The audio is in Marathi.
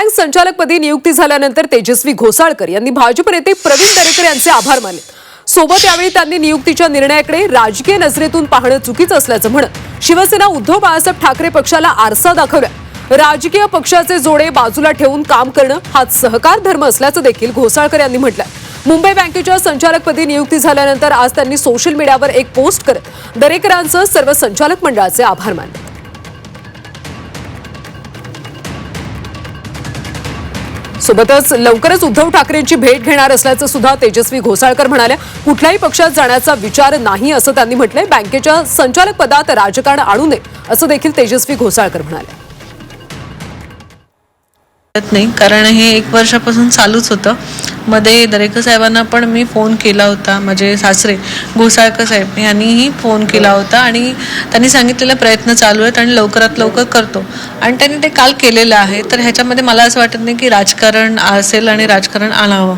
बँक संचालकपदी नियुक्ती झाल्यानंतर तेजस्वी घोसाळकर यांनी भाजप नेते प्रवीण दरेकर यांचे आभार मानले. सोबत यावेळी त्यांनी नियुक्तीच्या निर्णयाकडे राजकीय नजरेतून पाहणं चुकीचं असल्याचं म्हणत शिवसेना उद्धव बाळासाहेब ठाकरे पक्षाला आरसा दाखवला. राजकीय पक्षाचे जोडे बाजूला ठेवून काम करणं हाच सहकार धर्म असल्याचं देखील घोसाळकर यांनी म्हटलंय मुंबई बँकेच्या संचालकपदी नियुक्ती झाल्यानंतर आज त्यांनी सोशल मीडियावर एक पोस्ट करत दरेकरांचं सर्व संचालक मंडळाचे आभार मानले. सोबतच लवकरच उद्धव ठाकरेंची भेट घेणार असल्याचं सुद्धा तेजस्वी घोसाळकर म्हणाल्या. कुठल्याही पक्षात जाण्याचा विचार नाही असं त्यांनी म्हटलंय. बँकेच्या संचालक पदात राजकारण आणू नये असं देखील तेजस्वी घोसाळकर म्हणाले नाही कारण हे एक वर्षापासून चालूच होतं. मध्ये दरेकर साहेबांना पण मी फोन केला होता माझे सासरे घोसाळकर साहेब यांनीही फोन केला होता आणि त्यांनी सांगितलेला प्रयत्न चालू आहेत आणि लवकरात लवकर करतो. आणि त्यांनी ते काल केलेलं आहे. तर ह्याच्यामध्ये मला असं वाटत नाही की राजकारण असेल आणि राजकारण आणावं.